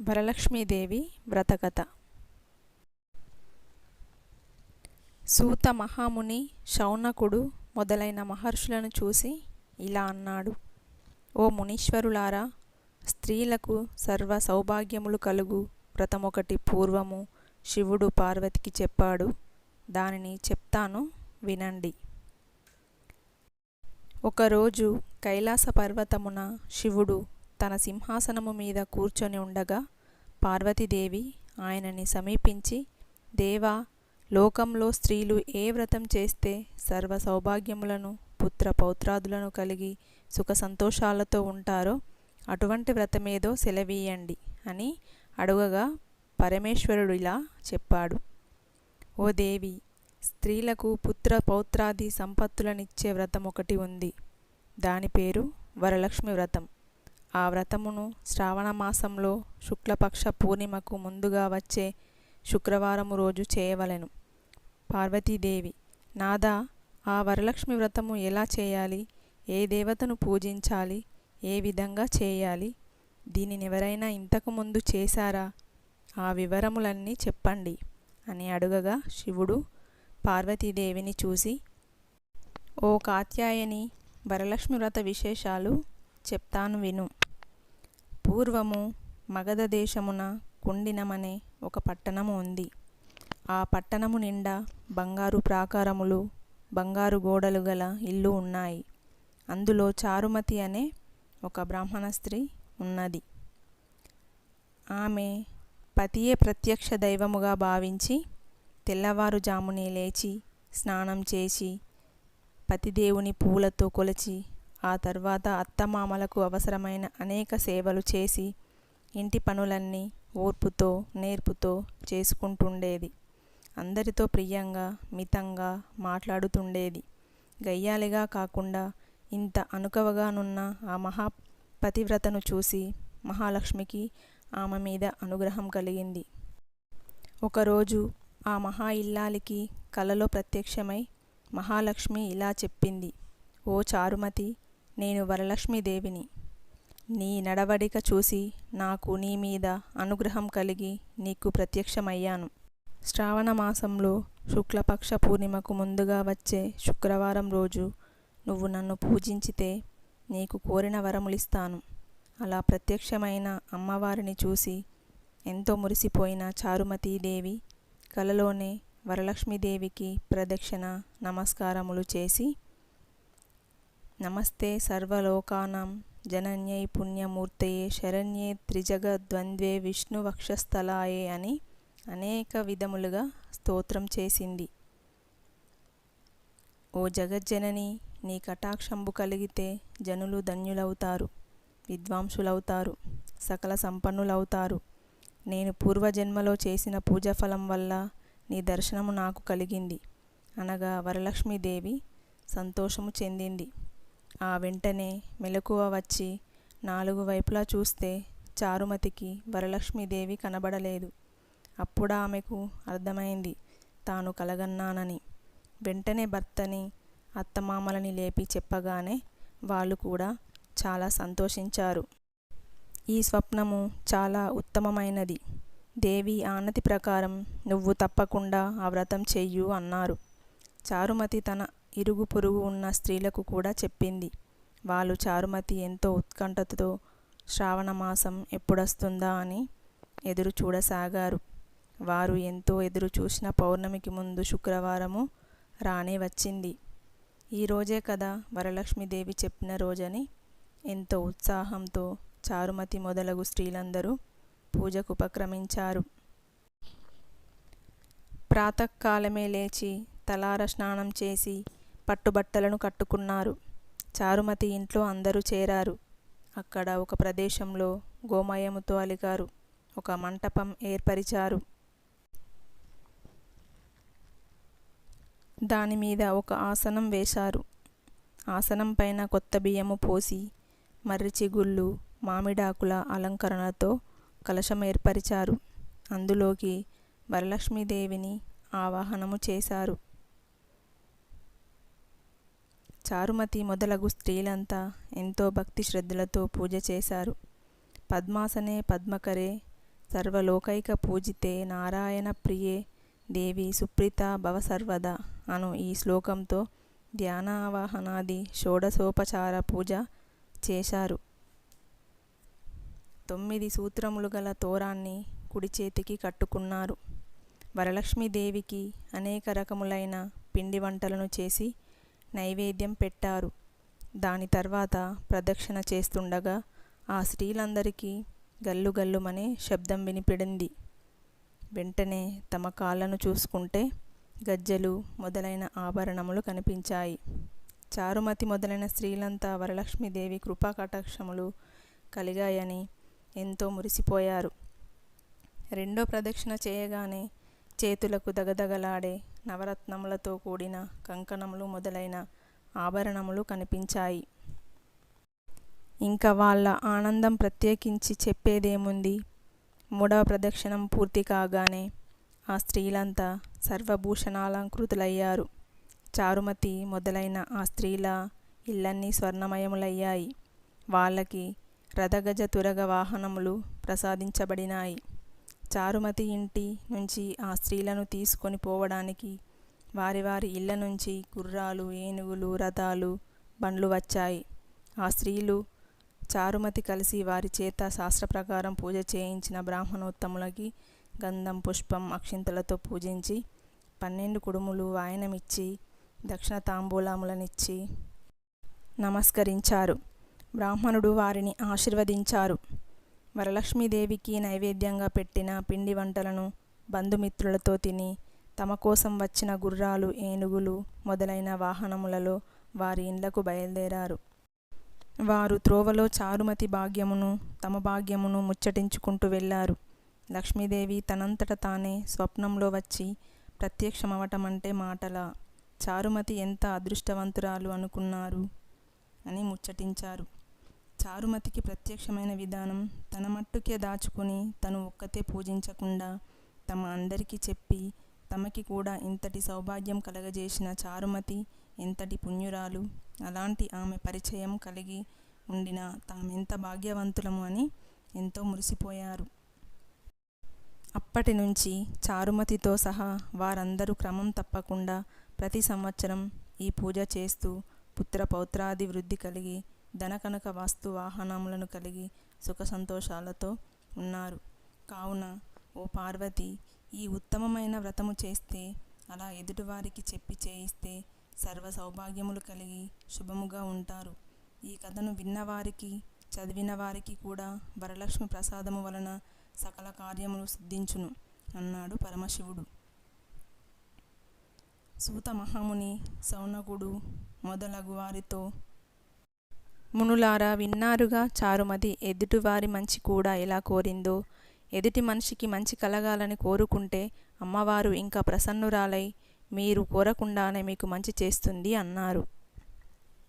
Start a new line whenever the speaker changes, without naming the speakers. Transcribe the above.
వరలక్ష్మీదేవి వ్రతకథ. సూత మహాముని శౌనకుడు మొదలైన మహర్షులను చూసి ఇలా అన్నాడు. ఓ మునీశ్వరులారా స్త్రీలకు సర్వ సౌభాగ్యములు కలుగు వ్రతమొకటి పూర్వము శివుడు పార్వతికి చెప్పాడు. దానిని చెప్తాను వినండి. ఒకరోజు కైలాస పర్వతమున శివుడు తన సింహాసనము మీద కూర్చొని ఉండగా పార్వతీదేవి ఆయనని సమీపించి దేవా లోకంలో స్త్రీలు ఏ వ్రతం చేస్తే సర్వ సౌభాగ్యములను పుత్ర పౌత్రాదులను కలిగి సుఖ సంతోషాలతో ఉంటారో అటువంటి వ్రతమేదో సెలవీయండి అని అడుగగా పరమేశ్వరుడు ఇలా చెప్పాడు. ఓ దేవి స్త్రీలకు పుత్ర పౌత్రాది సంపత్తులనిచ్చే వ్రతం ఒకటి ఉంది. దాని పేరు వరలక్ష్మి వ్రతం. ఆ వ్రతమును శ్రావణ మాసంలో శుక్లపక్ష పూర్ణిమకు ముందుగా వచ్చే శుక్రవారము రోజు చేయవలెను. పార్వతీదేవి నాదా ఆ వరలక్ష్మి వ్రతము ఎలా చేయాలి? ఏ దేవతను పూజించాలి? ఏ విధంగా చేయాలి? దీనిని ఎవరైనా ఇంతకు ముందు చేశారా? ఆ వివరములన్నీ చెప్పండి అని అడుగగా శివుడు పార్వతీదేవిని చూసి ఓ కాత్యాయని వరలక్ష్మి వ్రత విశేషాలు చెప్తాను విను. పూర్వము మగధ దేశమున కుండినమనే ఒక పట్టణము ఉంది. ఆ పట్టణము నిండా బంగారు ప్రాకారములు బంగారు గోడలు గల ఇల్లు ఉన్నాయి. అందులో చారుమతి అనే ఒక బ్రాహ్మణ స్త్రీ ఉన్నది. ఆమె పతియే ప్రత్యక్ష దైవముగా భావించి తెల్లవారుజామునే లేచి స్నానం చేసి పతిదేవుని పూలతో కొలిచి ఆ తర్వాత అత్తమామలకు అవసరమైన అనేక సేవలు చేసి ఇంటి పనులన్నీ ఓర్పుతో నేర్పుతో చేసుకుంటుండేది. అందరితో ప్రియంగా మితంగా మాట్లాడుతుండేది. గయ్యాలిగా కాకుండా ఇంత అనుకవగానున్న ఆ మహా పతివ్రతను చూసి మహాలక్ష్మికి ఆమె మీద అనుగ్రహం కలిగింది. ఒకరోజు ఆ మహా ఇల్లాలికి కలలో ప్రత్యక్షమై మహాలక్ష్మి ఇలా చెప్పింది. ఓ చారుమతి నేను వరలక్ష్మీదేవిని. నీ నడవడిక చూసి నాకు నీ మీద అనుగ్రహం కలిగి నీకు ప్రత్యక్షమయ్యాను. శ్రావణ మాసంలో శుక్లపక్ష పూర్ణిమకు ముందుగా వచ్చే శుక్రవారం రోజు నువ్వు నన్ను పూజించితే నీకు కోరిన వరములిస్తాను. అలా ప్రత్యక్షమైన అమ్మవారిని చూసి ఎంతో మురిసిపోయిన చారుమతీదేవి కలలోనే వరలక్ష్మీదేవికి ప్రదక్షిణ నమస్కారములు చేసి నమస్తే సర్వలోకానాం జనన్యై పుణ్యమూర్తయే శరణ్యే త్రిజగద్వంద్వే విష్ణు వక్షస్థలాయే అని అనేక విధములుగా స్తోత్రం చేసింది. ఓ జగజ్జనని నీ కటాక్షంబు కలిగితే జనులు ధన్యులవుతారు విద్వాంసులవుతారు సకల సంపన్నులవుతారు. నేను పూర్వజన్మలో చేసిన పూజఫలం వల్ల నీ దర్శనము నాకు కలిగింది. అనగా వరలక్ష్మీదేవి సంతోషము చెందింది. ఆ వెంటనే మెలకువ వచ్చి నాలుగు వైపులా చూస్తే చారుమతికి వరలక్ష్మీదేవి కనబడలేదు. అప్పుడు ఆమెకు అర్థమైంది తాను కలగన్నానని. వెంటనే భర్తని అత్తమామలని లేపి చెప్పగానే వాళ్ళు కూడా చాలా సంతోషించారు. ఈ స్వప్నము చాలా ఉత్తమమైనది. దేవి ఆనతి ప్రకారం నువ్వు తప్పకుండా ఆ వ్రతం చెయ్యు అన్నారు. చారుమతి తన ఇరుగు పొరుగు ఉన్న స్త్రీలకు కూడా చెప్పింది. వాళ్ళు చారుమతి ఎంతో ఉత్కంఠతతో శ్రావణమాసం ఎప్పుడొస్తుందా? అని ఎదురు చూడసాగారు. వారు ఎంతో ఎదురు చూసిన పౌర్ణమికి ముందు శుక్రవారము రానే వచ్చింది. ఈరోజే కదా వరలక్ష్మీదేవి చెప్పిన రోజని. ఎంతో ఉత్సాహంతో చారుమతి మొదలగు స్త్రీలందరూ పూజకు ఉపక్రమించారు. ప్రాతకాలమే లేచి తలార స్నానం చేసి పట్టుబట్టలను కట్టుకున్నారు. చారుమతి ఇంట్లో అందరూ చేరారు. అక్కడ ఒక ప్రదేశంలో గోమయముతో అలిగారు. ఒక మంటపం ఏర్పరిచారు. దాని మీద ఒక ఆసనం వేశారు. ఆసనం పైన కొత్త బియ్యము పోసి మర్రి చిగుళ్ళు మామిడాకుల అలంకరణతో కలశం ఏర్పరిచారు. అందులోకి వరలక్ష్మీదేవిని ఆవాహనము చేశారు. చారుమతి మొదలగు స్త్రీలంతా ఎంతో భక్తి శ్రద్ధలతో పూజ చేశారు. పద్మాసనే పద్మకరే సర్వలోకైక పూజితే నారాయణ ప్రియే దేవి సుప్రీత భవ సర్వద అను ఈ శ్లోకంతో ధ్యానావాహనాది షోడశోపచార పూజ చేశారు. తొమ్మిది సూత్రములు గల తోరాన్ని కుడి చేతికి కట్టుకున్నారు. వరలక్ష్మీదేవికి అనేక రకములైన పిండి వంటలను చేసి నైవేద్యం పెట్టారు. దాని తర్వాత ప్రదక్షిణ చేస్తుండగా ఆ స్త్రీలందరికీ గల్లు గల్లుమనే శబ్దం వినిపడింది. వెంటనే తమ కాళ్ళను చూసుకుంటే గజ్జెలు మొదలైన ఆభరణములు కనిపించాయి. చారుమతి మొదలైన స్త్రీలంతా వరలక్ష్మీదేవి కృపాకటాక్షములు కలిగాయని ఎంతో మురిసిపోయారు. రెండో ప్రదక్షిణ చేయగానే చేతులకు దగదగలాడే నవరత్నములతో కూడిన కంకణములు మొదలైన ఆభరణములు కనిపించాయి. ఇంకా వాళ్ళ ఆనందం ప్రత్యేకించి చెప్పేదేముంది? మూడవ ప్రదక్షిణం పూర్తి కాగానే ఆ స్త్రీలంతా సర్వభూషణాలంకృతులయ్యారు. చారుమతి మొదలైన ఆ స్త్రీల ఇళ్ళన్నీ స్వర్ణమయములయ్యాయి. వాళ్ళకి రథగజ తురగ వాహనములు ప్రసాదించబడినాయి. చారుమతి ఇంటి నుంచి ఆ స్త్రీలను తీసుకొని పోవడానికి వారి వారి ఇళ్ళ నుంచి గుర్రాలు ఏనుగులు రథాలు బండ్లు వచ్చాయి. ఆ స్త్రీలు చారుమతి కలిసి వారి చేత శాస్త్ర ప్రకారం పూజ చేయించిన బ్రాహ్మణోత్తములకి గంధం పుష్పం అక్షింతలతో పూజించి పన్నెండు కుడుములు వాయనమిచ్చి దక్షిణ తాంబూలాములనిచ్చి నమస్కరించారు. బ్రాహ్మణుడు వారిని ఆశీర్వదించారు. వరలక్ష్మీదేవికి నైవేద్యంగా పెట్టిన పిండి వంటలను బంధుమిత్రులతో తిని తమ కోసం వచ్చిన గుర్రాలు ఏనుగులు మొదలైన వాహనములలో వారి ఇండ్లకు బయలుదేరారు. వారు త్రోవలో చారుమతి భాగ్యమును తమ భాగ్యమును ముచ్చటించుకుంటూ వెళ్ళారు. లక్ష్మీదేవి తనంతట తానే స్వప్నంలో వచ్చి ప్రత్యక్షమవటం అంటే మాటలా చారుమతి ఎంత అదృష్టవంతురాలు అనుకున్నారు అని ముచ్చటించారు. చారుమతికి ప్రత్యక్షమైన విధానం తన మట్టుకే దాచుకుని తను ఒక్కతే పూజించకుండా తమ అందరికీ చెప్పి తమకి కూడా ఇంతటి సౌభాగ్యం కలగజేసిన చారుమతి ఎంతటి పుణ్యురాలు. అలాంటి ఆమె పరిచయం కలిగి ఉండిన తామెంత భాగ్యవంతులము అని ఎంతో మురిసిపోయారు. అప్పటి నుంచి చారుమతితో సహా వారందరూ క్రమం తప్పకుండా ప్రతి సంవత్సరం ఈ పూజ చేస్తూ పుత్ర పౌత్రాది వృద్ధి కలిగి ధనకనక వాస్తు వాహనములను కలిగి సుఖ సంతోషాలతో ఉన్నారు. కావున ఓ పార్వతి ఈ ఉత్తమమైన వ్రతము చేస్తే అలా ఎదుటివారికి చెప్పి చేయిస్తే సర్వ సౌభాగ్యములు కలిగి శుభముగా ఉంటారు. ఈ కథను విన్నవారికి చదివిన వారికి కూడా వరలక్ష్మి ప్రసాదము వలన సకల కార్యములు సిద్ధించును అన్నాడు పరమశివుడు. సూత మహాముని సౌనకుడు మొదలగు వారితో మునులారా విన్నారుగా చారుమతి ఎదుటివారి మంచి కూడా ఎలా కోరిందో? ఎదుటి మనిషికి మంచి కలగాలని కోరుకుంటే అమ్మవారు ఇంకా ప్రసన్నురాలై మీరు కోరకుండానే మీకు మంచి చేస్తుంది అన్నారు.